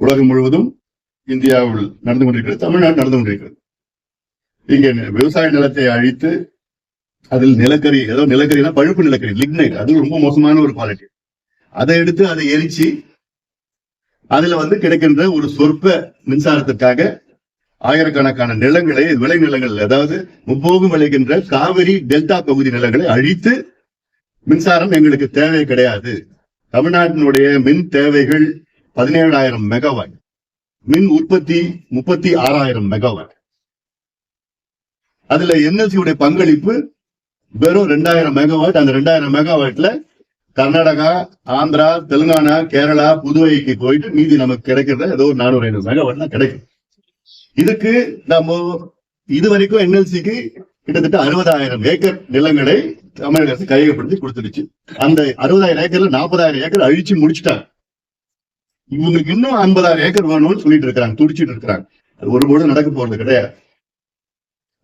உலகம் முழுவதும் இந்தியாவில் நடந்து கொண்டிருக்கிறது தமிழ்நாடு நடந்து கொண்டிருக்கிறது. இங்கே விவசாய நிலத்தை அழித்து அதில் நிலக்கரி ஏதோ நிலக்கரினா பழுப்பு நிலக்கரி லிக்னைட் அது ரொம்ப மோசமான ஒரு குவாலிட்டி அதை எடுத்து அதை எரிச்சு அதுல வந்து கிடைக்கின்ற ஒரு சொற்ப மின்சாரத்திற்காக ஆயிரக்கணக்கான நிலங்களை விளை நிலங்கள் அதாவது முப்போகம் விளைகின்ற காவிரி டெல்டா பகுதி நிலங்களை அழித்து மின்சாரம் எங்களுக்கு தேவை கிடையாது. தமிழ்நாட்டினுடைய மின் தேவைகள் பதினேழாயிரம் மெகாவாட் மின் உற்பத்தி முப்பத்தி ஆறாயிரம் மெகாவாட் அதுல NLC உடைய பங்களிப்பு வெறும் ரெண்டாயிரம் மெகாவாட் அந்த ரெண்டாயிரம் மெகாவாட்ல கர்நாடகா ஆந்திரா தெலுங்கானா கேரளா புதுவைக்கு போயிட்டு மீதி நமக்கு கிடைக்கிறத ஏதோ ஒரு நானூறு ஐநூறு மெகாவாட் தான் கிடைக்கும். இதுக்கு நம்ம இது வரைக்கும் என்எல்சிக்கு கிட்டத்தட்ட அறுபதாயிரம் ஏக்கர் நிலங்களை தமிழக அரசு கையகப்படுத்தி கொடுத்துருச்சு அந்த அறுபதாயிரம் ஏக்கர்ல நாற்பதாயிரம் ஏக்கர் அழிச்சு முடிச்சுட்டாங்க. இவங்களுக்கு இன்னும் ஐம்பதாயிரம் ஏக்கர் வேணும்னு சொல்லிட்டு இருக்காங்க துடிச்சிட்டு இருக்காங்க அது ஒருபோதும் நடக்க போறது கிடையாது.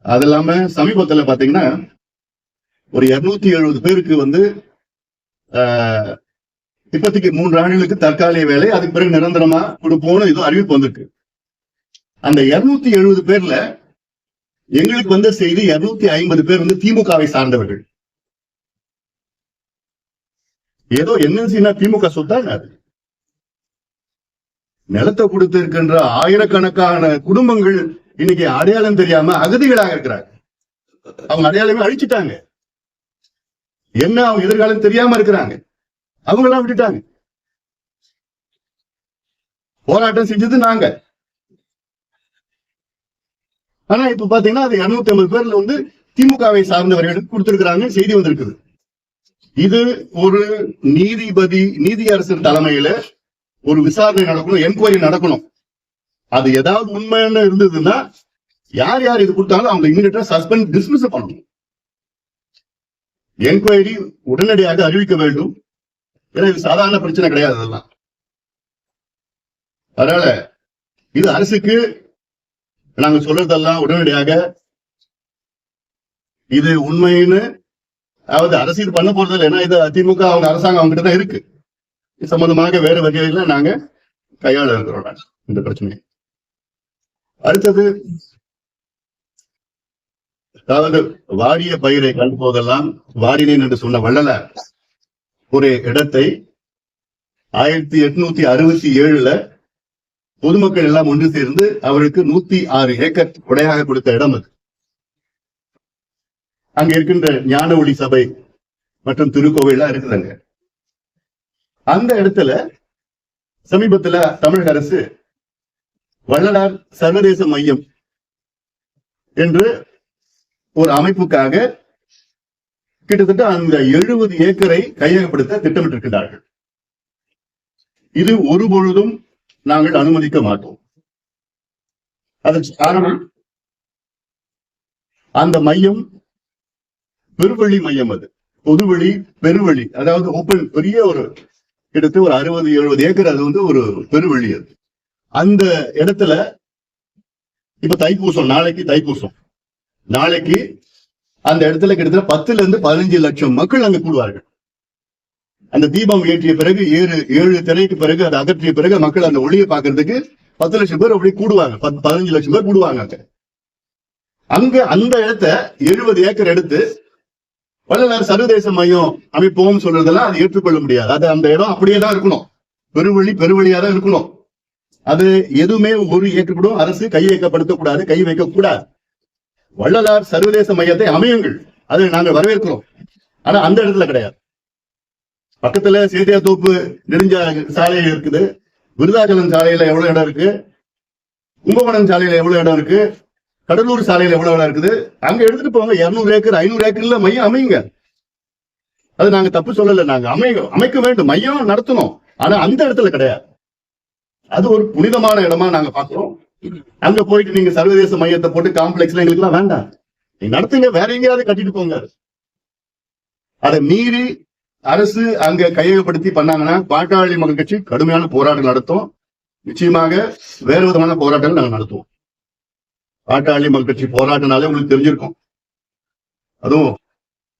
அது இல்லாம சமீபத்துல பாத்தீங்கன்னா ஒரு இருநூத்தி எழுபது பேருக்கு வந்து ஆஹ், மூன்று ஆண்டுகளுக்கு தற்காலிக வேலை அதுக்கு பிறகு நிரந்தரமா கொடுப்போம்னு ஏதோ அறிவிப்பு வந்திருக்கு. அந்த இருநூத்தி எழுபது பேர்ல எங்களுக்கு வந்த செய்தி இருநூத்தி ஐம்பது பேர் வந்து திமுகவை சார்ந்தவர்கள். ஏதோ என்எல்சினா திமுக சொத்தாங்க அது. நிலத்தை கொடுத்து இருக்கின்ற ஆயிரக்கணக்கான குடும்பங்கள் இன்னைக்கு அடையாளம் தெரியாம அகதிகளாக இருக்கிறாங்க. அவங்க அடையாளமே அழிச்சிட்டாங்க. என்ன அவங்க எதிர்காலம் தெரியாம இருக்கிறாங்க? அவங்க எல்லாம் விட்டுட்டாங்க. போராட்டம் செஞ்சது நாங்க. ஆனா இப்ப பாத்தீங்கன்னா அது இருநூத்தி ஐம்பது பேர்ல வந்து திமுகவை சார்ந்தவர்களுக்கு கொடுத்திருக்கிறாங்க செய்தி வந்திருக்குது. இது ஒரு நீதிபதி நீதியரசன் தலைமையில ஒரு விசாரணை நடக்கணும் என்கொயரி நடக்கணும். அது ஏதாவது உண்மையான இருந்ததுன்னா யார் யார் இது கொடுத்தாலும் அவங்க இமீடியட்டா சஸ்பெண்ட் டிஸ்மிஸ் பண்ணணும். என்கொயரி உடனடியாக அறிவிக்க வேண்டும். ஏன்னா இது சாதாரண பிரச்சனை கிடையாது அதெல்லாம். அதனால இது அரசுக்கு நாங்க சொல்றதெல்லாம் உடனடியாக இது உண்மைன்னு அதாவது அரசு இது பண்ண போறது இல்லை ஏன்னா இது அதிமுக அவங்க அரசாங்கம் அவங்க கிட்ட தான் இருக்கு. சம்பந்தமாக வேற வகையில நாங்க கையாள இருக்கிறோம் இந்த பிரச்சனையை. அடுத்தது அதாவது வாரிய பயிரை கண்டு போதெல்லாம் என்று சொன்ன வள்ளலார் ஒரு இடத்தை ஆயிரத்தி எட்நூத்தி அறுபத்தி ஏழுல பொதுமக்கள் எல்லாம் ஒன்று சேர்ந்து அவருக்கு நூத்தி ஆறு ஏக்கர் கொடையாக கொடுத்த இடம் அது. அங்க இருக்கின்ற ஞான ஒளி சபை மற்றும் திருக்கோவிலாம் இருக்குதுங்க. அந்த இடத்துல சமீபத்துல தமிழக அரசு வள்ளலார் சர்வதேச மையம் என்று ஒரு அமைப்புக்காக கிட்டத்தட்ட அந்த எழுபது ஏக்கரை கையகப்படுத்த திட்டமிட்டிருக்கிறார்கள் இது ஒரு பொழுதும் நாங்கள் அனுமதிக்க மாட்டோம். அதற்கு காரணம் அந்த மையம் பெருவழி மையம் அது. பொதுவழி பெருவழி அதாவது ஓப்பன் பெரிய ஒரு கிட்டத்தட்ட ஒரு அறுபது எழுபது ஏக்கர் அது வந்து ஒரு பெருவெளி அது. அந்த இடத்துல இப்ப தைப்பூசம் நாளைக்கு தைப்பூசம். நாளைக்கு அந்த இடத்துல கிட்டத்தட்ட பத்துல இருந்து பதினஞ்சு லட்சம் மக்கள் அங்க கூடுவார்கள். அந்த தீபம் ஏற்றிய பிறகு ஏழு ஏழு திரைக்கு பிறகு அதை அகற்றிய பிறகு மக்கள் அந்த ஒளியை பாக்குறதுக்கு பத்து லட்சம் பேர் அப்படி கூடுவாங்க. பத்து பதினஞ்சு லட்சம் பேர் கூடுவாங்க அங்க. அங்க அந்த இடத்த எழுபது ஏக்கர் எடுத்து வள்ளலார் சர்வதேச மையம் அமைப்போம் சொல்றதெல்லாம் அது ஏற்றுக்கொள்ள முடியாது. அது அந்த இடம் அப்படியே தான் இருக்கணும். பெருவழி பெருவழியா தான் இருக்கணும். அது எதுவுமே ஒரு ஏற்றுக்கூடும் அரசு கையகப்படுத்தக்கூடாது கை வைக்க கூடாது. வள்ளலார் சர்வதேச மையத்தை அமையுங்கள். அதை நாங்கள் வரவேற்கிறோம். ஆனா அந்த இடத்துல கிடையாது. பக்கத்துல சேத்தியா தோப்பு நெடுஞ்ச சாலை இருக்குது. விருதாச்சலம் சாலையில எவ்வளவு இடம் இருக்கு? கும்பகோணம் சாலையில எவ்வளவு இடம் இருக்கு? கடலூர் சாலையில எவ்வளவு இருக்குது? அங்க எடுத்துட்டு போங்க. இருநூறு ஏக்கர் ஐநூறு ஏக்கர்ல மையம் அமையுங்க அது நாங்க தப்பு சொல்லல. நாங்க அமை அமைக்க வேண்டும். மையம் நடத்தணும். ஆனா அந்த இடத்துல கிடையாது. அது ஒரு புனிதமான இடமா நாங்க பாக்குறோம் அங்க போயிட்டு நீங்க சர்வதேச மையத்தை போட்டு காம்ப்ளெக்ஸ்ல எங்களுக்கு எல்லாம் வேண்டாம். நீங்க நடத்துங்க. வேற எங்கேயாவது கட்டிட்டு போங்க. அதை மீறி அரசு அங்க கையகப்படுத்தி பண்ணாங்கன்னா பாட்டாளி மக்கள் கட்சி கடுமையான போராட்டம் நடத்தும். நிச்சயமாக வேறு விதமான போராட்டங்கள் நாங்க நடத்துவோம். பாட்டாளி மக்கள் கட்சி போராட்டினாலே உங்களுக்கு தெரிஞ்சிருக்கும். அதுவும்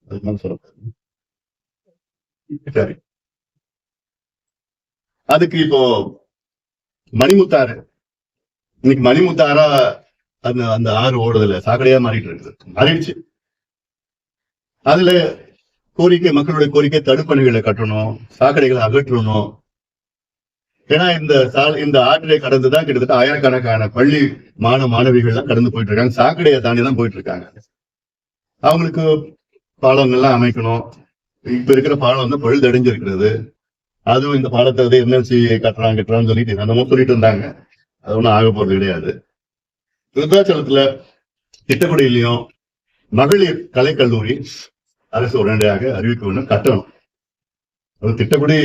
அதுக்கு சரி. அதுக்கு இப்போ மணிமுத்தாறு. இன்னைக்கு மணிமுத்தாரா அந்த அந்த ஆறு ஓடுதுல சாக்கடையா மாறிட்டு இருக்குது. மாறிடுச்சு. அதுல கோரிக்கை மக்களுடைய கோரிக்கை தடுப்பணைகளை கட்டணும் சாக்கடைகளை அகற்றணும். ஏன்னா இந்த சால் இந்த ஆற்றிலே கடந்து தான் கிட்டத்தட்ட ஆயிரக்கணக்கான பள்ளி மாணவ மாணவிகள் கடந்து போயிட்டு இருக்காங்க சாக்கடையை தாண்டி தான் போயிட்டு இருக்காங்க அவங்களுக்கு பாலங்கள்லாம் அமைக்கணும். இப்ப இருக்கிற பாலம் வந்து பழுதடைஞ்சிருக்கிறது. அதுவும் இந்த பாலத்தை வந்து என்எல்சி கட்டுறாங்க கட்டுறான்னு சொல்லிட்டு என்னமோ சொல்லிட்டு இருந்தாங்க. அது ஒன்றும் ஆக போறது கிடையாது. விருத்தாச்சலத்துல திட்டக்குடியிலையும் மகளிர் கலைக்கல்லூரி அரசு உடனடியாக அறிவிக்க வேண்டும் கட்டணும். அது திட்டக்குடி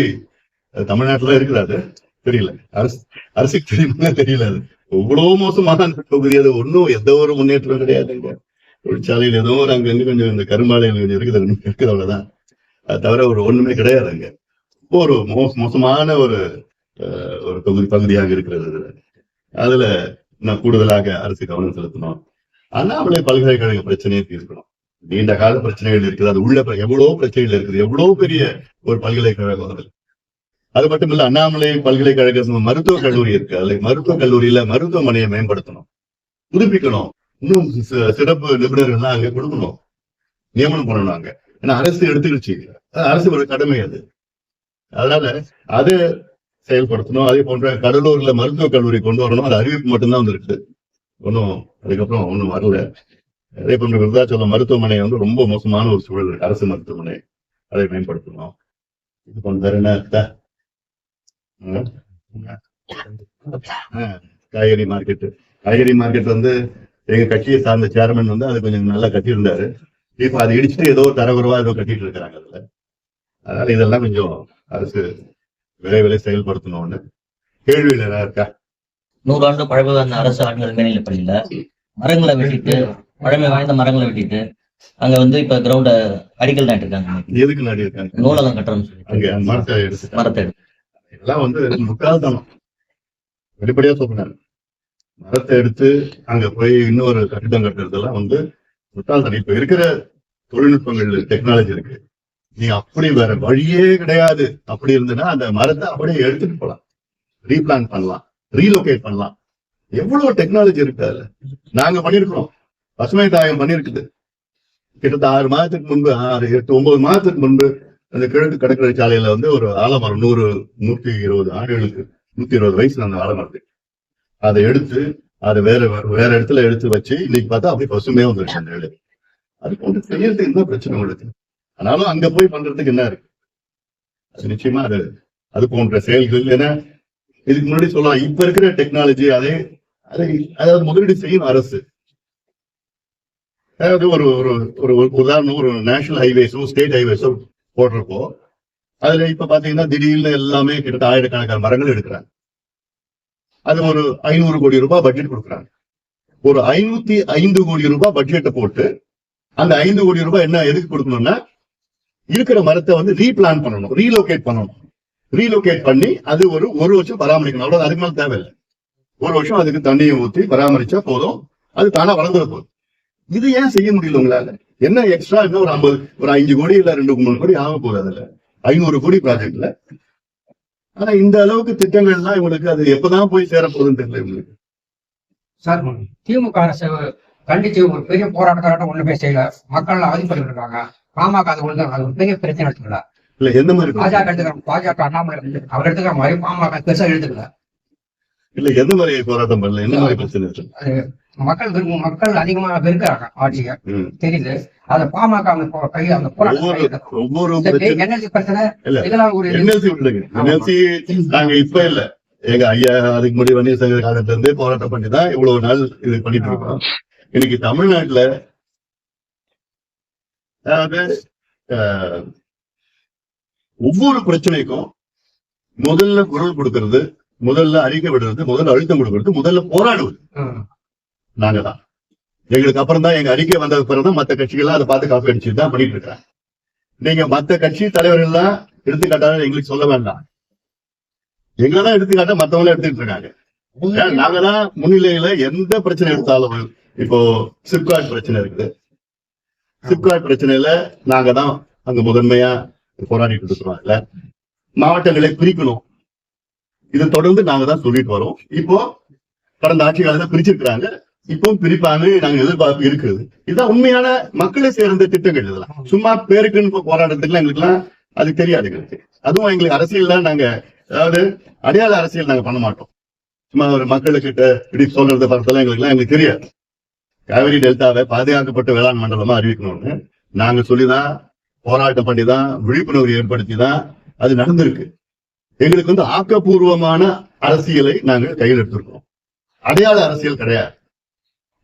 தமிழ்நாட்டில் தமிழ்நாட்டுல இருக்கிறாரு தெரியல. அரசு அரசுக்கு தெரியுமா தெரியல அது. எவ்வளவு மோசமான தொகுதி. அது ஒன்றும் எந்த ஒரு முன்னேற்றம் கிடையாதுங்க தொழிற்சாலையில் ஏதோ ஒரு அங்கங்க கொஞ்சம் இந்த கரும்பாலையில் கொஞ்சம் இருக்குது இருக்குது அவ்வளவுதான். அது தவிர ஒரு ஒண்ணுமே கிடையாதுங்க ஒரு மோ மோசமான ஒரு அஹ், ஒரு தொகுதி பகுதியாக இருக்கிறது அதுல. அதுல நான் கூடுதலாக அரசு கவனம் செலுத்தணும். அண்ணாமலை பல்கலைக்கழக பிரச்சனையை தீர்க்கணும். நீண்ட கால பிரச்சனைகள் இருக்குது. அது உள்ள எவ்வளவு பிரச்சனைகள் இருக்குது. எவ்வளவு பெரிய ஒரு பல்கலைக்கழகம் அது மட்டுமில்ல மட்டும் இல்ல அண்ணாமலை பல்கலைக்கழக மருத்துவக் கல்லூரி இருக்கு. அதுல மருத்துவக் கல்லூரியில மருத்துவமனையை மேம்படுத்தணும். புதுப்பிக்கணும். இன்னும் சிறப்பு நிபுணர்கள்லாம் அங்க கொடுக்கணும். நியமனம் பண்ணணும் அங்க. ஏன்னா அரசு எடுத்துக்கிடுச்சு அரசு ஒரு கடமை அது. அதனால அதை செயல்படுத்தணும். அதே போன்ற கடலூர்ல மருத்துவக் கல்லூரி கொண்டு வரணும். அது அறிவிப்பு மட்டும்தான் வந்துருக்கு. ஒன்றும் அதுக்கப்புறம் ஒன்றும் வரல. அதே போன்ற விருதாச்சலம் மருத்துவமனை வந்து ரொம்ப மோசமான ஒரு சூழல் அரசு மருத்துவமனை. அதை மேம்படுத்தணும். இது போன்ற வேற என்ன காய்கறி மார்க்கெட் காய்கறி மார்க்கெட் வந்து எங்க கட்சியை சார்ந்த சேர்மன் வந்து அது கொஞ்சம் நல்லா கட்டியிருந்தாரு. இப்ப அதை இடிச்சுட்டு ஏதோ தரகுறவா ஏதோ கட்டிட்டு இருக்கிறாங்க அதுல. அதனால இதெல்லாம் கொஞ்சம் அரசு விரைவில் செயல்படுத்தணும்னு கேள்வியில் இருக்கா? நூறாண்டு பழமையான அரசு ஆண்கள் மேல்நிலைப் பள்ளியில மரங்களை வெட்டிட்டு பழமை வாய்ந்த மரங்களை வெட்டிட்டு அங்க வந்து இப்ப கிரவுண்ட அடிக்கல் நாட்டிருக்காங்க. எதுக்கு நாடி இருக்காங்க நூலகம் கட்டணும்னு சொல்லிட்டு. அங்க மரத்தை எடுத்து மரத்தை எடுத்து இதெல்லாம் வந்து முட்டாள்தனம். வெளிப்படையா சொல்றேன். மரத்தை எடுத்து அங்க போய் இன்னொரு கட்டிடம் கட்டுறதெல்லாம் வந்து முட்டாள்தனம். இப்ப இருக்கிற தொழில்நுட்பங்கள் டெக்னாலஜி இருக்கு. நீ அப்படி வேற வழியே கிடையாது. அப்படி இருந்ததுன்னா அந்த மரத்தை அப்படியே எடுத்துட்டு போலாம். ரீபிளான் பண்ணலாம். ரீலோகேட் பண்ணலாம். எவ்வளவு டெக்னாலஜி இருக்கு அதுல? நாங்க பண்ணிருக்கிறோம். பசுமை தாயம் பண்ணிருக்குது. கிட்டத்தட்ட ஆறு மாதத்துக்கு முன்பு ஆறு எட்டு ஒன்பது மாதத்துக்கு முன்பு அந்த கிழக்கு கடற்கரை சாலையில வந்து ஒரு ஆலமரம் நூறு நூத்தி இருபது ஆண்டுகளுக்கு நூத்தி இருபது வயசுல அந்த ஆலமரத்துக்கு அதை எடுத்து அதை வேற வேற இடத்துல எடுத்து வச்சு இன்னைக்கு பார்த்தா அப்படியே பசுமையா வந்துருச்சு அந்த இடம். அது போன்று செய்யறதுக்கு என்ன பிரச்சனை உங்களுக்கு? ஆனாலும் அங்க போய் பண்றதுக்கு என்ன இருக்கு? அது நிச்சயமா அது அது போன்ற செயல்கள் ஏன்னா இதுக்கு முன்னாடி சொல்லலாம். இப்ப இருக்கிற டெக்னாலஜி அதே அதை அதாவது முதலீடு செய்யும் அரசு. அதாவது ஒரு ஒரு ஒரு ஒரு உதாரணம் ஒரு நேஷனல் ஹைவேஸோ ஸ்டேட் ஹைவேஸோ போடுறப்போ அதுல இப்ப பாத்தீங்கன்னா திடீர்னு எல்லாமே கிட்டத்தட்ட ஆயிரக்கணக்கான மரங்கள் எடுக்கிறாங்க. அது ஒரு ஐநூறு கோடி ரூபாய் பட்ஜெட் கொடுக்குறாங்க. ஒரு ஐநூத்தி ஐந்து கோடி ரூபாய் பட்ஜெட்டை போட்டு அந்த ஐந்து கோடி ரூபாய் என்ன எதுக்கு கொடுக்கணும்னா இருக்கிற மரத்தை வந்து ரீபிளான் பண்ணணும் ரீலோகேட் பண்ணணும். ரீலோகேட் பண்ணி அது ஒரு ஒரு வருஷம் பராமரிக்கணும். அவ்வளவு அதுக்கு மேல தேவையில்லை. ஒரு வருஷம் அதுக்கு தண்ணியை ஊத்தி பராமரிச்சா போதும். அது தானா வளர்ந்துட போதும் இது ஏன் செய்ய முடியல உங்களால? என்ன எக்ஸ்ட்ரா இன்னும் ஒரு ஐம்பது? ஒரு அஞ்சு கோடி இல்ல ரெண்டு மூணு கோடி ஆக போகுது அதுல ஐநூறு கோடி ப்ராஜெக்ட்ல ஆனா இந்த அளவுக்கு திட்டங்கள்லாம் இவங்களுக்கு அது எப்பதான் போய் சேர போகுதுன்னு தெரியல இவங்களுக்கு. சார் திமுக அரசு கண்டிச்சு ஒரு பெரிய போராட்டக்காரட்ட ஒண்ணுமே செய்யல. மக்கள் அவதிப்பட்டு இருக்காங்க. பாமக அது ஒண்ணு அது ஒரு பெரிய பிரச்சனை எடுத்துக்கல. இல்ல எந்த மாதிரி? பாஜக எடுத்துக்கிற பாஜக அண்ணாமலை அவர் எடுத்துக்கிற மாதிரி பாமக பெருசா எடுத்துக்கல. இல்ல எந்த மாதிரி போராட்டம் பண்ணல? என்ன மாதிரி பிரச்சனை மக்கள் விரும்பும் மக்கள் அதிகமா வெறுக்கிறாங்க ஆட்சியை. தெரியுது அது பாமக அந்த கை அந்த பிரச்சனை. இதெல்லாம் ஒரு. என்எல்சி நாங்க இப்ப இல்ல எங்க ஐயா அதுக்கு முன்னாடி வன்னியர் சங்க காலத்துல இருந்தே போராட்டம் பண்ணி தான் இவ்வளவு நாள் இது பண்ணிட்டு இருக்கோம் இன்னைக்கு தமிழ்நாட்டுல அதாவது ஒவ்வொரு பிரச்சனைக்கும் முதல்ல குரல் கொடுக்கிறது முதல்ல அறிக்கை விடுறது முதல்ல அழுத்தம் கொடுக்கிறது முதல்ல போராடுவது. நாங்க தான் எங்களுக்கு அப்புறம் தான் எங்க அறிக்கை வந்ததுக்கு பிறகு தான் மத்த கட்சிகள்லாம் அதை பார்த்து காப்பி அடிச்சு தான் பண்ணிட்டு இருக்காங்க நீங்க மத்த கட்சி தலைவர்கள் எல்லாம் எடுத்துக்காட்டாலும் எங்களுக்கு சொல்ல வேண்டாம். எங்களதான் எடுத்துக்காட்டா எடுத்துக்காட்ட மத்தவங்களும் எடுத்துக்கிட்டு இருக்காங்க. நாங்க தான் முன்னிலையில எந்த பிரச்சனை எடுத்தாலும் இப்போ சிப்காட் பிரச்சனை இருக்குது. சிப்காட் பிரச்சனையில நாங்க தான் அங்க முதன்மையா போராடிட்டு இருக்கிறோம் இல்ல மாவட்டங்களை பிரிக்கணும். இது தொடர்ந்து நாங்க தான் சொல்லிட்டு வரோம். இப்போ கடந்த ஆட்சி காலத்துல பிரிச்சிருக்கிறாங்க. இப்போ பிரிப்பாங்க நாங்க எதிர்பார்ப்பு இருக்குது இதுதான் உண்மையான மக்களை சேர்ந்த திட்டங்கள் இதெல்லாம். சும்மா பேருக்குன்னு போராட்டத்துக்குலாம் எங்களுக்குலாம் அது தெரியாது எங்களுக்கு. அதுவும் எங்களுக்கு அரசியல்லாம் நாங்க அதாவது அடையாள அரசியல் நாங்க பண்ண மாட்டோம். சும்மா ஒரு மக்களுக்கிட்ட இப்படி சொல்றது பார்த்தெல்லாம் எங்களுக்குலாம் எங்களுக்கு தெரியாது. காவிரி டெல்டாவை பாதுகாக்கப்பட்ட வேளாண் மண்டலமா அறிவிக்கணும்னு நாங்க சொல்லிதான் போராட்டம் பண்ணி தான் விழிப்புணர்வு ஏற்படுத்தி தான் அது நடந்திருக்கு. எங்களுக்கு வந்து ஆக்கப்பூர்வமான அரசியலை நாங்க கையில் எடுத்திருக்கோம். அடையாள அரசியல் கிடையாது.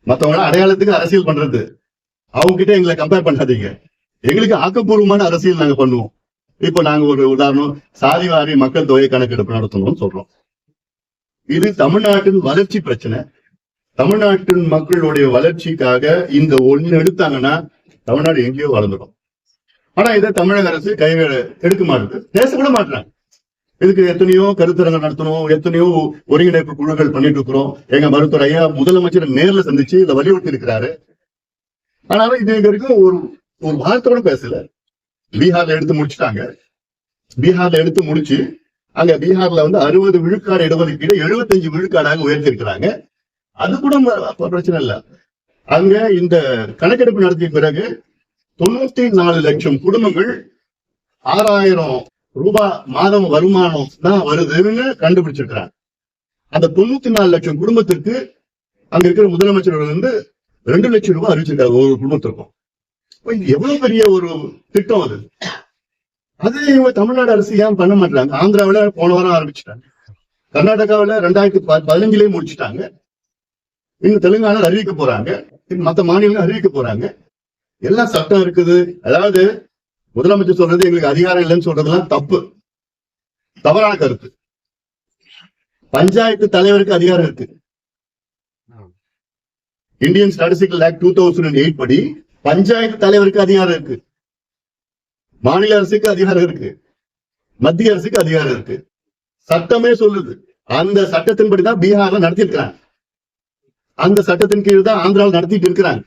மத்தவங்க அடையாளத்துக்கு அரசியல் பண்றது. அவங்க கிட்ட எங்களை கம்பேர் பண்ணாதீங்க. எங்களுக்கு ஆக்கப்பூர்வமான அரசியல் நாங்க பண்ணுவோம். இப்போ நாங்க ஒரு உதாரணம் சாதிவாரி மக்கள் தொகை கணக்கெடுப்பு நடத்தணும்னு சொல்றோம். இது தமிழ்நாட்டின் வளர்ச்சி பிரச்சனை. தமிழ்நாட்டின் மக்களுடைய வளர்ச்சிக்காக இந்த ஒண்ணு எடுத்தாங்கன்னா தமிழ்நாடு எங்கேயோ வளர்ந்துடும். ஆனா இதை தமிழக அரசு கைவேல எடுக்க மாட்டுது. பேசக்கூட மாட்டாங்க இதுக்கு எத்தனையோ கருத்தரங்கள் நடத்தணும் எத்தனையோ ஒருங்கிணைப்பு குழுக்கள் பண்ணிட்டு இருக்கிறோம். எங்க மருத்துவர் ஐயா முதலமைச்சர் நேர்ல சந்திச்சு இதை வலியுறுத்தி இருக்கிறாரு. ஆனாலும் இது வரைக்கும் ஒரு ஒரு வார்த்தையோட பேசல. பீகார்ல எடுத்து முடிச்சுட்டாங்க. பீகார்ல எடுத்து முடிச்சு அங்க பீகார்ல வந்து அறுபது விழுக்காடு இடஒதுக்கீடு எழுபத்தஞ்சு விழுக்காடாக உயர்த்தி இருக்கிறாங்க அது கூட பிரச்சனை இல்ல. அங்க இந்த கணக்கெடுப்பு நடத்திய பிறகு தொண்ணூத்தி நாலு லட்சம் குடும்பங்கள் ஆறாயிரம் ரூபாய் மாதம் வருமானம் தான் வருதுன்னு கண்டுபிடிச்சிருக்கிறாங்க. அந்த தொண்ணூத்தி நாலு லட்சம் குடும்பத்திற்கு அங்க இருக்கிற முதலமைச்சர் வந்து ரெண்டு லட்சம் ரூபாய் அறிவிச்சிருக்காரு ஒரு குடும்பத்திற்கும். இது எவ்வளவு பெரிய ஒரு திட்டம் அது? அது இவங்க தமிழ்நாடு அரசு ஏன் பண்ண மாட்டாங்க ஆந்திராவுல போன வாரம் ஆரம்பிச்சுட்டாங்க. கர்நாடகாவில ரெண்டாயிரத்தி ப- பதினஞ்சுலயே முடிச்சுட்டாங்க. இன்னும் தெலுங்கானா அறிவிக்க போறாங்க. மற்ற மத்த மாநிலங்கள் அறிவிக்க போறாங்க. எல்லாம் சட்டம் இருக்குது. அதாவது முதலமைச்சர் சொல்றது எங்களுக்கு அதிகாரம் இல்லைன்னு சொல்றதுலாம் தப்பு. தவறான கருத்து. பஞ்சாயத்து தலைவருக்கு அதிகாரம் இருக்கு. Indian statistical act two thousand eight படி பஞ்சாயத்து தலைவருக்கு அதிகாரம் இருக்கு. மாநில அரசுக்கு அதிகாரம் இருக்கு. மத்திய அரசுக்கு அதிகாரம் இருக்கு. சட்டமே சொல்லுது. அந்த சட்டத்தின்படி தான் பீகார்ல நடத்திருக்கிறாங்க அந்த சட்டத்தின் கீழ் தான் ஆந்திராவில் நடத்திட்டு இருக்கிறாங்க.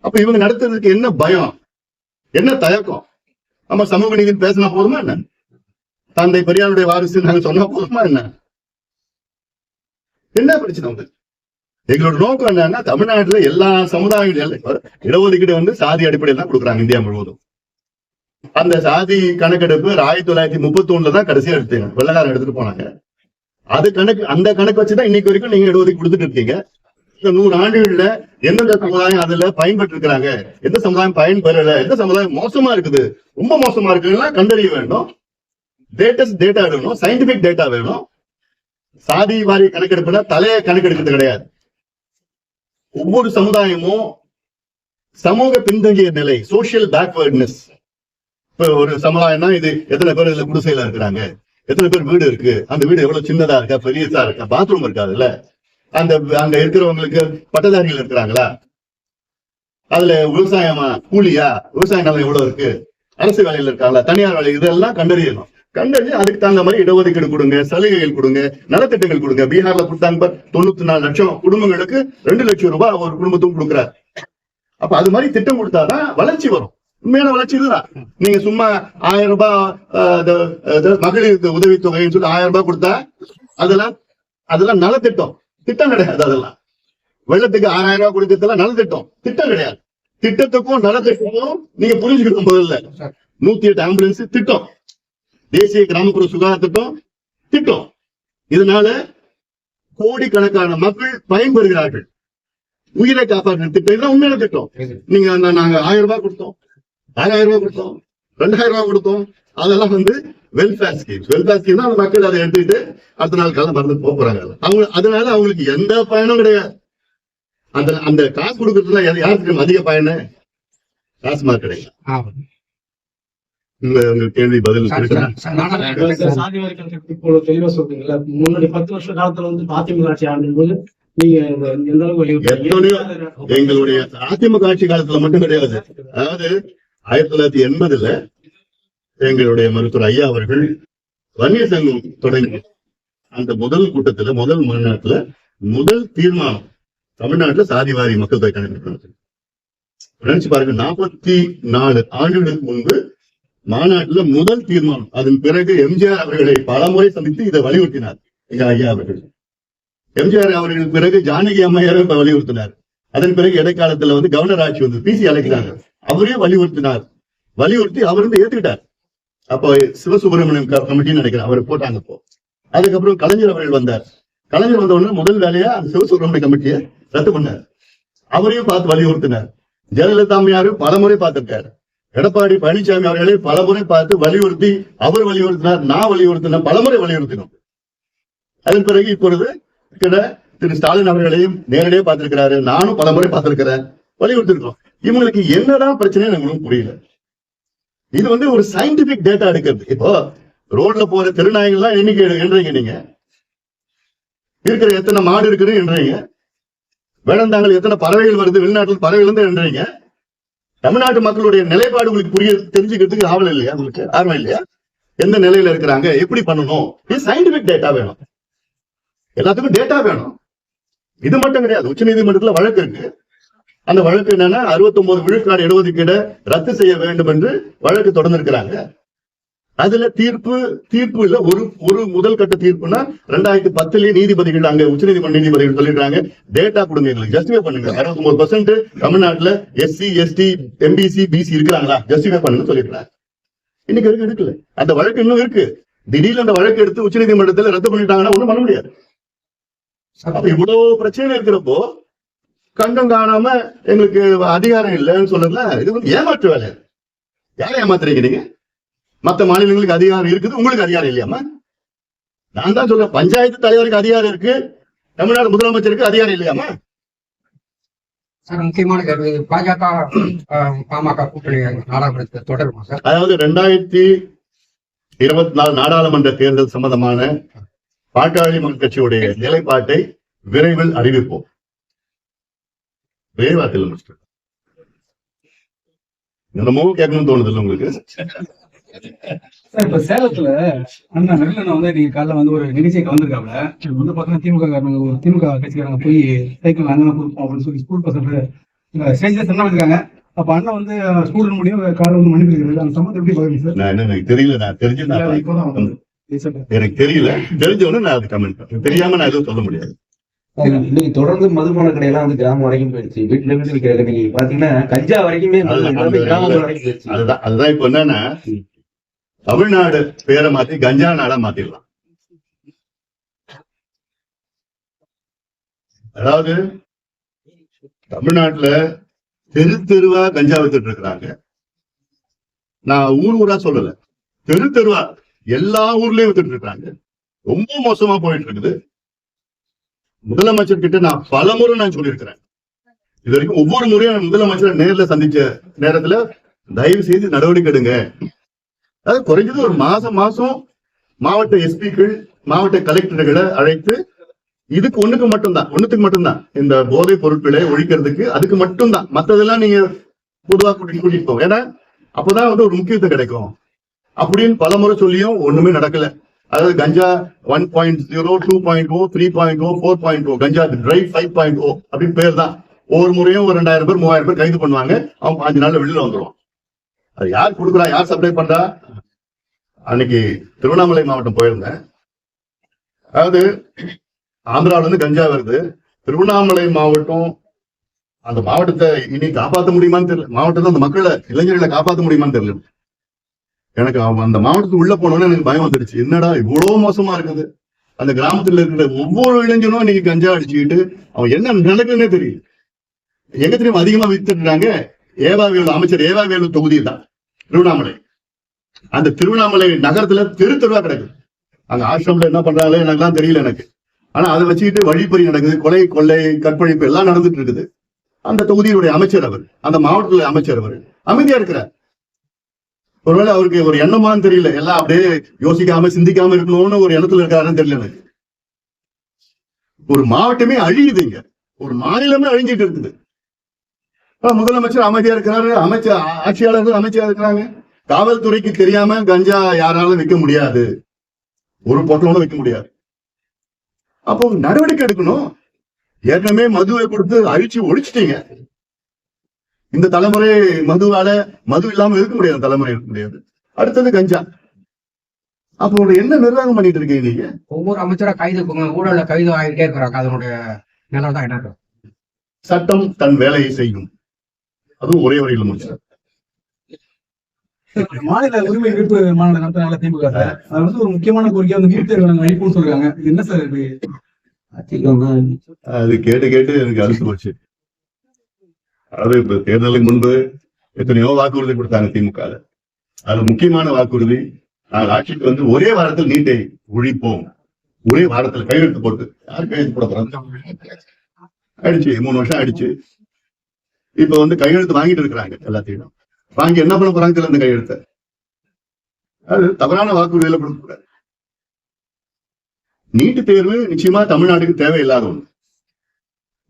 அப்ப இவங்க நடத்துறதுக்கு என்ன பயம்? என்ன தயக்கம்? நம்ம சமூக நீதி பேசினா போதுமா என்ன? தந்தை பெரியாருடைய வாரிசு நாங்க சொன்னா போதுமா என்ன? என்ன பிரச்சனை வந்து எங்களோட நோக்கம் என்னன்னா தமிழ்நாட்டுல எல்லா சமுதாய இடஒதுக்கீடு வந்து சாதி அடிப்படையில் தான் கொடுக்குறாங்க இந்தியா முழுவதும். அந்த சாதி கணக்கெடுப்பு ஆயிரத்தி தொள்ளாயிரத்தி முப்பத்தி ஒண்ணுல தான் கடைசியா எடுத்தீங்க. வெள்ளக்காரன் எடுத்துட்டு போனாங்க. அது கணக்கு அந்த கணக்கு வச்சுதான் இன்னைக்கு வரைக்கும் நீங்க இடஒதுக்கீடு கொடுத்துட்டு இருக்கீங்க. இந்த நூறு ஆண்டுகள்ல எந்தெந்த சமுதாயம் அதுல பயன்பெற்று இருக்கிறாங்க எந்த சமுதாயம் பயன்பெறல? எந்த சமுதாயம் மோசமா இருக்குது? ரொம்ப மோசமா இருக்குன்னா கண்டறிய வேண்டும். லேட்டஸ்ட் டேட்டா வேணும் சயின்டிபிக் டேட்டா வேணும். சாதி வாரி கணக்கெடுப்புல தலைய கணக்கெடுக்கிறது கிடையாது. ஒவ்வொரு சமுதாயமும் சமூக பின்தங்கிய நிலை சோசியல் பேக்வர்ட்னஸ் இப்ப ஒரு சமுதாயம்னா இது எத்தனை பேர் இதுல குடிசையில இருக்கிறாங்க? எத்தனை பேர் வீடு இருக்கு? அந்த வீடு எவ்வளவு சின்னதா இருக்கா? பெரியதா இருக்கா? பாத்ரூம் இருக்காதுல்ல? அந்த அங்க இருக்கிறவங்களுக்கு பட்டதாரிகள் இருக்கிறாங்களா? அதுல விவசாயமா கூலியா? விவசாய நிலம் எவ்வளவு இருக்கு? அரசு வேலையில இருக்காங்களா? தனியார் வேலை இதெல்லாம் கண்டறியணும். கண்டறிஞ்சு அதுக்கு தகுந்த மாதிரி இடஒதுக்கீடு கொடுங்க சலுகைகள் கொடுங்க நலத்திட்டங்கள் கொடுங்க. பீகார்ல கொடுத்தாங்க தொண்ணூத்தி நாலு லட்சம் குடும்பங்களுக்கு ரெண்டு லட்சம் ரூபாய் ஒரு குடும்பத்துக்கும் கொடுக்குறாரு. அப்ப அது மாதிரி திட்டம் கொடுத்தாதான் வளர்ச்சி வரும். உண்மையான வளர்ச்சி இதுதான் நீங்க சும்மா ஆயிரம் ரூபாய் மகளிர் உதவித்தொகைன்னு சொல்லி ஆயிரம் ரூபாய் கொடுத்தா அதெல்லாம் அதெல்லாம் நலத்திட்டம். திட்டம் கிடையாது அதெல்லாம். வெள்ளத்துக்கு ஆறாயிரம் ரூபாய் கொடுக்கறதுலாம் நலத்திட்டம் திட்டம். கிடையாது. திட்டத்துக்கும் நலத்திட்டமும் நீங்க புரிஞ்சுக்கணும் முதல்ல. நூத்தி எட்டு ஆம்புலன்ஸ் திட்டம். தேசிய கிராமப்புற சுகாதார திட்டம் திட்டம். இதனால கோடிக்கணக்கான மக்கள் பயன்பெறுகிறார்கள். உயிரை காப்பாற்ற திட்டம். இதுதான் உண்மையான திட்டம். நீங்க நாங்க ஆயிரம் ரூபாய் கொடுத்தோம் ஆறாயிரம் ரூபாய் கொடுத்தோம் ரெண்டாயிரம் ரூபாய் கொடுத்தோம். அதெல்லாம் வந்து வெல்ஃபேர் ஸ்கீம் வெல்ஃபேர் ஸ்கீம் தான் அந்த மக்கள் அதை எடுத்துக்கிட்டு அடுத்த நாள் காலம் மறந்து போக போறாங்க அவங்க அதனால அவங்களுக்கு எந்த பயனும் கிடையாது அந்த அந்த காசு கொடுக்கறதுல யாரு- யாருக்கு அதிக பயனு கிடையாது ஆமா. உங்க உங்க கேள்வி பதில் தெளிவா முன்னாடி பத்து வருஷ காலத்துல வந்து அதிமுக ஆட்சி எத்தனையோ வலியுறுத்தீங்க? எங்களுடைய அதிமுக ஆட்சி காலத்துல மட்டும் கிடையாது அதாவது ஆயிரத்தி தொள்ளாயிரத்தி எண்பதுல எங்களுடைய மருத்துவர் ஐயா அவர்கள் வன்னிய சங்கம் தொடங்கி அந்த முதல் கூட்டத்துல முதல் மாநாட்டுல முதல் தீர்மானம் தமிழ்நாட்டுல சாதிவாரி மக்கள் தொகை கணக்கு நினைச்சு பாருங்க நாற்பத்தி நாலு ஆண்டுகளுக்கு முன்பு மாநாட்டுல முதல் தீர்மானம் அதன் பிறகு எம்ஜிஆர் அவர்களை பலமுறை சந்தித்து இதை வலியுறுத்தினார் எங்க ஐயா அவர்கள். எம்ஜிஆர் அவர்களுக்கு பிறகு ஜானகி அம்மையார் வலியுறுத்தினார். அதன் பிறகு இடைக்காலத்துல வந்து கவர்னர் ஆட்சி வந்து பிசி அழைக்கிறாங்க. அவரே வலியுறுத்தினார். வலியுறுத்தி அவர் வந்து ஏத்துக்கிட்டார். அப்போ சிவசுப்பிரமணியம் கமிட்டின்னு நினைக்கிறேன் அவர் போட்டாங்க இப்போ. அதுக்கப்புறம் கலைஞர் அவர்கள் வந்தார். கலைஞர் வந்த உடனே முதல் வேலையா அந்த சிவசுப்பிரமணிய கமிட்டியை ரத்து பண்ணார். அவரையும் பார்த்து வலியுறுத்தினார். ஜெயலலிதா அம்மையாரும் பலமுறை பார்த்திருக்காரு. எடப்பாடி பழனிசாமி அவர்களை பலமுறை பார்த்து வலியுறுத்தி அவர் வலியுறுத்தினார் நான் வலியுறுத்தினேன் பலமுறை வலியுறுத்தினோம். அதன் பிறகு இப்பொழுது கிட்ட திரு ஸ்டாலின் அவர்களையும் நேரடியாக பார்த்திருக்கிறாரு. நானும் பலமுறை பார்த்திருக்கிறேன். வலியுறுத்திருக்கோம் இவங்களுக்கு என்னதான் பிரச்சனை எங்களுக்கு புரியல. இது வந்து ஒரு சயின்டிபிக் டேட்டா எடுக்கிறது. இப்போ ரோட்ல போற திருநாய்கள்லாம் எண்ணிக்கை என்றீங்க எண்றீங்க நீங்க? இருக்கிற எத்தனை மாடு இருக்குன்னு எண்றீங்க வேடந்தாங்கல் எத்தனை பறவைகள் வருது? வெளிநாட்டுல பறவைகள் இருந்து எண்றீங்க தமிழ்நாட்டு மக்களுடைய நிலைப்பாடு உங்களுக்கு புரிய தெரிஞ்சுக்கிறதுக்கு ஆவலம் இல்லையா? உங்களுக்கு ஆர்வம் இல்லையா? எந்த நிலையில இருக்கிறாங்க? எப்படி பண்ணணும்? இது சயின்டிபிக் டேட்டா வேணும். எல்லாத்துக்கும் டேட்டா வேணும். இது மட்டும் கிடையாது. உச்ச நீதிமன்றத்துல வழக்கு இருக்கு. அந்த வழக்கு என்னன்னா 69 விழுக்காடு இடஒதுக்கீடு ரத்து செய்ய வேண்டும் என்று வழக்கு தொடர்ந்திருக்கிறாங்க. அதுல தீர்ப்பு தீர்ப்பு இல்ல ஒரு ஒரு முதல் கட்ட தீர்ப்புனா ரெண்டாயிரத்தி பத்துலயே நீதிபதிகள் அங்க உச்சநீதிமன்ற நீதிபதிகள் சொல்லிடுறாங்க டேட்டா கொடுங்க எங்களுக்கு ஜஸ்டிஃபை பண்ணுங்க. 69% பர்சன்ட் தமிழ்நாட்டுல எஸ்சி எஸ்டி எம்பிசி பிசி இருக்கிறாங்களா? ஜஸ்டிஃபை பண்ணுங்க சொல்லிடுறாங்க இன்னைக்கு வரைக்கும் எடுக்கல. அந்த வழக்கு இன்னும் இருக்கு. திடீர்னு அந்த வழக்கு எடுத்து உச்சநீதிமன்றத்துல ரத்து பண்ணிட்டாங்கன்னா ஒண்ணும் பண்ண முடியாது. அப்ப இவ்வளவு பிரச்சனை இருக்கிறப்போ கண்டம் காணாம எங்களுக்கு அதிகாரம் இல்லைன்னு சொல்றதுல இது வந்து ஏமாற்று வேலை. யாரை ஏமாத்துறீங்க நீங்க? மத்த மாநிலங்களுக்கு அதிகாரம் இருக்குது உங்களுக்கு அதிகாரம் இல்லையாமா நான் தான் சொல்றேன் பஞ்சாயத்து தலைவருக்கு அதிகாரம் இருக்கு தமிழ்நாடு முதலமைச்சருக்கு அதிகாரம் இல்லையாமா சார் முக்கியமான கேள்வி. பாஜக பாமக கூட்டணி நாடாளுமன்றத்தை தொடருமா சார்? அதாவது ரெண்டாயிரத்தி இருபத்தி நாலு நாடாளுமன்ற தேர்தல் சம்பந்தமான பாட்டாளி மக்கள் கட்சியுடைய நிலைப்பாட்டை விரைவில் அறிவிப்போம். விரைவாத்தில் மிஸ்டர் என்னமோ கேட்கணும்னு தோணுது இல்லை உங்களுக்கு? சார் இப்ப சேலத்துல அண்ணா நல்லண்ணா வந்து நீங்க காலைல வந்து ஒரு நிகழ்ச்சிக்கு வந்திருக்காங்க வந்து பாத்தீங்கன்னா திமுக காரங்க ஒரு திமுக கட்சிக்காரங்க போய் சைக்கிள் அண்ணன் கொடுப்போம் அப்படின்னு சொல்லி ஸ்கூல் பசங்க ஸ்டேஜ்ல சொன்னா இருக்காங்க. அப்ப அண்ணன் வந்து ஸ்கூல் முடியும் காலைல வந்து மன்னிப்பு அந்த சம்பந்தம் எப்படி பாருங்க சார்? நான் என்ன எனக்கு தெரியல நான் தெரிஞ்சு நான் இப்பதான். எனக்கு தெரியல. தெரிஞ்ச உடனே நான் அது கமெண்ட் தெரியாம நான் எதுவும் சொல்ல முடியாது. இன்னைக்கு தொடர்ந்து மதுபான கடையெல்லாம் வந்து கிராமம் வரைக்கும் போயிடுச்சு. வீட்டுல வீட்டு விற்கிற கடைக்கு பாத்தீங்கன்னா கஞ்சா வரைக்குமே அதுதான் அதுதான். இப்ப என்னன்னா தமிழ்நாடு பேரை மாத்தி கஞ்சா நாடா மாத்திடலாம். அதாவது தமிழ்நாட்டுல தெரு தெருவா கஞ்சா வித்துட்டு இருக்கிறாங்க. நான் ஊர் ஊரா சொல்லல. தெரு தெருவா எல்லா ஊர்லயும் வித்துட்டு இருக்காங்க ரொம்ப மோசமா போயிட்டு இருக்குது. முதலமைச்சர் கிட்ட நான் பல முறை நான் சொல்லியிருக்கிறேன். இது வரைக்கும் ஒவ்வொரு முறையும் முதலமைச்சர் முதலமைச்சரை நேர்ல சந்திச்ச நேரத்துல தயவு செய்து நடவடிக்கை எடுங்க. அது குறைஞ்சது ஒரு மாசம் மாசம் மாவட்ட எஸ்பிக்கள் மாவட்ட கலெக்டர்களை அழைத்து இதுக்கு ஒண்ணுக்கு மட்டும்தான் ஒண்ணுத்துக்கு மட்டும்தான். இந்த போதைப் பொருட்களை ஒழிக்கிறதுக்கு அதுக்கு மட்டும்தான். மத்ததெல்லாம் நீங்க பொதுவா கூட்டிட்டு கூட்டிட்டு போங்க. ஏன்னா அப்பதான் வந்து ஒரு முக்கியத்துவம் கிடைக்கும். அப்படின்னு பல முறை சொல்லியும் ஒண்ணுமே நடக்கல. அதாவது கஞ்சா one point zero two point O three point O four point O கஞ்சா ட்ரை ஃபைவ் பாயிண்ட் ஓ அப்படின்னு பேர் தான் ஒவ்வொரு முறையும் ஒரு ரெண்டாயிரம் பேர் மூவாயிரம் பேர் கைது பண்ணுவாங்க. அவன் பாஞ்சு நாள்ல வெளியில வந்துருவான் அது யார் கொடுக்குறா யார் சப்ளை பண்றா? அன்னைக்கு திருவண்ணாமலை மாவட்டம் போயிருந்தேன். அதாவது ஆந்திரால இருந்து கஞ்சா வருது. திருவண்ணாமலை மாவட்டம் அந்த மாவட்டத்தை இனி காப்பாற்ற முடியுமான்னு தெரியல. மாவட்டத்தை அந்த மக்களை இளைஞர்களை காப்பாற்ற முடியுமான்னு தெரியல. எனக்கு அவன் அந்த மாவட்டத்துக்கு உள்ள போனோன்னு எனக்கு பயம் வந்துடுச்சு. என்னடா இவ்வளவு மோசமா இருக்குது? அந்த கிராமத்துல இருக்கிற ஒவ்வொரு இளைஞனும் இன்னைக்கு கஞ்சா அடிச்சுக்கிட்டு அவன் என்ன நடக்குதுன்னே தெரியும் எங்க தெரியும் அதிகமா வித்துட்டுறாங்க ஏவாவேலு அமைச்சர் ஏவாவேலு தொகுதி தான். திருவண்ணாமலை. அந்த திருவண்ணாமலை நகரத்துல தெரு தெருவா கிடக்குது அங்க ஆசிரமத்துல என்ன பண்றாங்களோ எனக்குலாம் தெரியல எனக்கு. ஆனா அதை வச்சுக்கிட்டு வழிப்பறி நடக்குது. கொலை கொள்ளை கற்பழிப்பு எல்லாம் நடந்துட்டு இருக்குது அந்த தொகுதியுடைய அமைச்சர் அவர் அந்த மாவட்டத்துல அமைச்சர் அவர். அமைதியா இருக்கிறார். ஒருவேளை அவருக்கு ஒரு எண்ணமான்னு தெரியல. எல்லாம் அப்படியே யோசிக்காம சிந்திக்காம இருக்கணும்னு ஒரு எண்ணத்துல இருக்காருன்னு தெரியல எனக்கு. ஒரு மாவட்டமே அழியுதுங்க ஒரு மாநிலமே அழிஞ்சிட்டு இருக்குது. ஆனா முதலமைச்சர் அமைதியா இருக்கிறாரு அமைச்சர் ஆட்சியாளர்கள் அமைச்சியா இருக்கிறாங்க. காவல்துறைக்கு தெரியாம கஞ்சா யாராலும் விற்க முடியாது. ஒரு பொட்டலோட விற்க முடியாது. அப்போ நடவடிக்கை எடுக்கணும். ஏற்கனவே மதுவை கொடுத்து அழிச்சு ஒழிச்சிட்டீங்க. இந்த தலைமுறை மதுவால மது இல்லாம இருக்க முடியாது தலைமுறை இருக்க முடியாது. அடுத்தது கஞ்சா. அப்போ என்ன நிர்வாகம் பண்ணிட்டு இருக்கீங்க நீங்க? ஒவ்வொரு அமைச்சரா கைது ஊழல்ல கைது ஆகிட்டே இருக்கிறாங்க. அதனுடைய நிலை தான் என்ன. சட்டம் தன் வேலையை செய்யும். அதுவும் ஒரே வரையில முடிச்சார். மாநில உரிமை மீட்பு மாநில நடத்தினால திமுக சார். அது வந்து ஒரு முக்கியமான கோரிக்கை வந்து நீட் தேர்வு நாங்க அழிப்போம்னு சொல்றாங்க. இது என்ன சார் அது கேட்டு கேட்டு எனக்கு அழுத்து போச்சு. அதாவது இப்ப தேர்தலுக்கு முன்பு எத்தனையோ வாக்குறுதி கொடுத்தாங்க திமுக அது முக்கியமான வாக்குறுதி நாங்கள் ஆட்சிக்கு வந்து ஒரே வாரத்தில் நீட்டை ஒழிப்போம். ஒரே வாரத்தில் கையெழுத்து போட்டு யார் கையெழுத்து போட போறாங்க? ஆயிடுச்சு மூணு வருஷம் ஆயிடுச்சு. இப்ப வந்து கையெழுத்து வாங்கிட்டு இருக்கிறாங்க எல்லாத்தையும். வாங்கி என்ன பண்ண போறாங்க தெரியல இந்த அது தவறான வாக்குறுதியில கொடுக்க கூடாது நீட்டு தேர்வு நிச்சயமா தமிழ்நாட்டுக்கு தேவையில்லாத ஒண்ணு.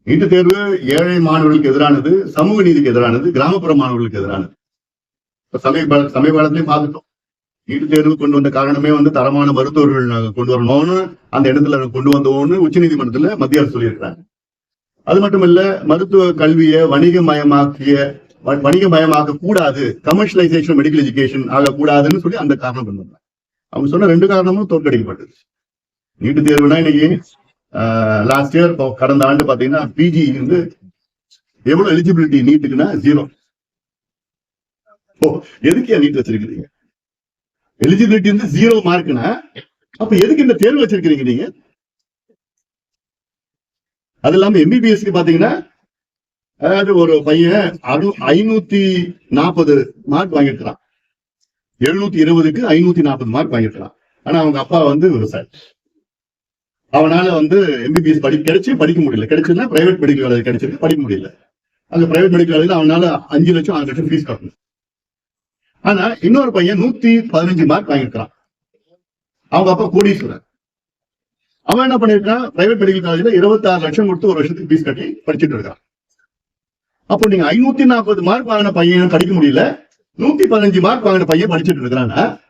நீட்டு தேர்வு ஏழை மாணவர்களுக்கு எதிரானது சமூக நீதிக்கு எதிரானது கிராமப்புற மாணவர்களுக்கு எதிரானது. இப்ப சமீப சமீபகாலத்திலையும் பார்த்துட்டோம். நீட்டு தேர்வு கொண்டு வந்த காரணமே வந்து தரமான மருத்துவர்கள் நாங்க கொண்டு வரணும்னு அந்த இடத்துல கொண்டு வந்தோம்னு உச்சநீதிமன்றத்துல மத்திய அரசு சொல்லியிருக்கிறாங்க. அது மட்டும் இல்ல மருத்துவ கல்வியை வணிகமயமாக்கிய வ- வணிகமயமாக்க கூடாது கமர்ஷியலைசேஷன் மெடிக்கல் எஜுகேஷன் ஆகக்கூடாதுன்னு சொல்லி அந்த காரணம் கொண்டு வந்தாங்க. அவங்க சொன்ன ரெண்டு காரணமும் தோற்கடிக்கப்பட்டது நீட்டு தேர்வுனா இன்னைக்கு லாஸ்ட் இயர் கடந்த ஆண்டு பாத்தீங்கன்னா பிஜி வந்து எவ்வளவு எலிஜிபிலிட்டி நீட்டுக்குன்னா ஜீரோ எதுக்கு நீட் வச்சிருக்கீங்க எலிஜிபிலிட்டி வந்து ஜீரோ மார்க்னா அப்ப எதுக்கு இந்த தேர்வு வச்சிருக்கிறீங்க நீங்க? அது இல்லாம எம்பிபிஎஸ்க்கு பாத்தீங்கன்னா அதாவது ஒரு பையன் அறு- ஐநூத்தி நாற்பது மார்க் வாங்கியிருக்கிறான். எழுநூத்தி இருபதுக்கு ஐநூத்தி நாற்பது மார்க் வாங்கியிருக்கிறான். ஆனா அவங்க அப்பா வந்து விவசாயி. அவனால வந்து எம்பிபிஎஸ் படி கிடைச்சு படிக்க முடியல. கிடைச்சதுன்னா பிரைவேட் மெடிக்கல் காலேஜ் கிடைச்சிருக்கு. படிக்க முடியல. அந்த பிரைவேட் மெடிக்கல் காலேஜ்ல அவனால அஞ்சு லட்சம் ஆறு லட்சம் ஃபீஸ் கட்டணும். ஆனா இன்னொரு பையன் நூத்தி பதினஞ்சு மார்க் வாங்கியிருக்கிறான். அவங்க அப்பா கோடீஸ்வரர். அவன் என்ன பண்ணிருக்கான் பிரைவேட் மெடிக்கல் காலேஜ்ல இருபத்தாறு லட்சம் கொடுத்து ஒரு வருஷத்துக்கு ஃபீஸ் கட்டி படிச்சுட்டு இருக்கான். அப்போ நீங்க ஐநூத்தி நாற்பது மார்க் வாங்கின பையன் படிக்க முடியல. நூத்தி பதினஞ்சு மார்க் வாங்கின பையன் படிச்சுட்டு இருக்கிறான்னா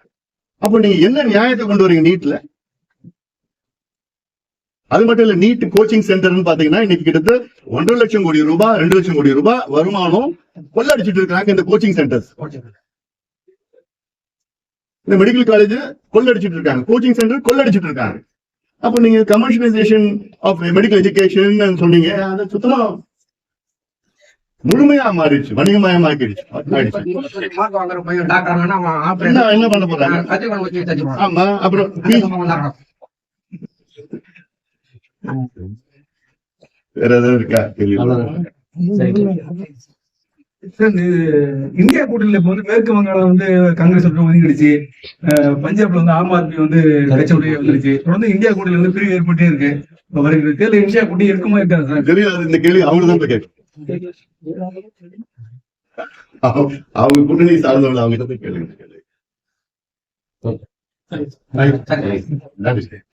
அப்போ நீங்க என்ன நியாயத்தை கொண்டு வரீங்க நீட்ல? அது மட்டும் இல்ல நீட் கோச்சிங் சென்டர்னு பாத்தீங்கன்னா இன்னைக்கு கிட்டத்தட்ட ஒன்றரை லட்சம் கோடி ரூபாய் ரெண்டு லட்சம் கோடி ரூபாய் வருமானம் கொள்ளடிச்சிட்டு இருக்காங்க இந்த கோச்சிங் சென்டர்ஸ் இந்த மெடிக்கல் காலேஜ் கொள்ளடிச்சிட்டு இருக்காங்க. கோச்சிங் சென்டர் கொள்ளடிச்சிட்டு இருக்காங்க. அப்ப நீங்க கமர்ஷியலைசேஷன் ஆஃப் மெடிக்கல் எஜுகேஷன் சொன்னீங்க அது சுத்தமா முழுமையா மாறிடுச்சு ஆனா அவன் என்ன பண்ண போறாங்க? ஆமா அப்புறம் வேற ஏதாவது இருக்கா இந்தியா கூட்டணியில இப்ப வந்து மேற்கு வங்காளம் வந்து காங்கிரஸ் ஒதுங்கிடுச்சு. பஞ்சாப்ல வந்து ஆம் ஆத்மி வந்து கட்சியுடைய வந்துருச்சு. தொடர்ந்து இந்தியா கூட்டணியில வந்து பிரிவு ஏற்பட்டே இருக்கு. இப்ப வருகிற தேர்தல் இந்தியா கூட்டணி இருக்குமா இருக்காது சார்? தெரியாது. இந்த கேள்வி அவங்க தான் கேட்கும் அவங்க- கூட்டணி சார்ந்தவங்க அவங்க கிட்ட கேளுங்க.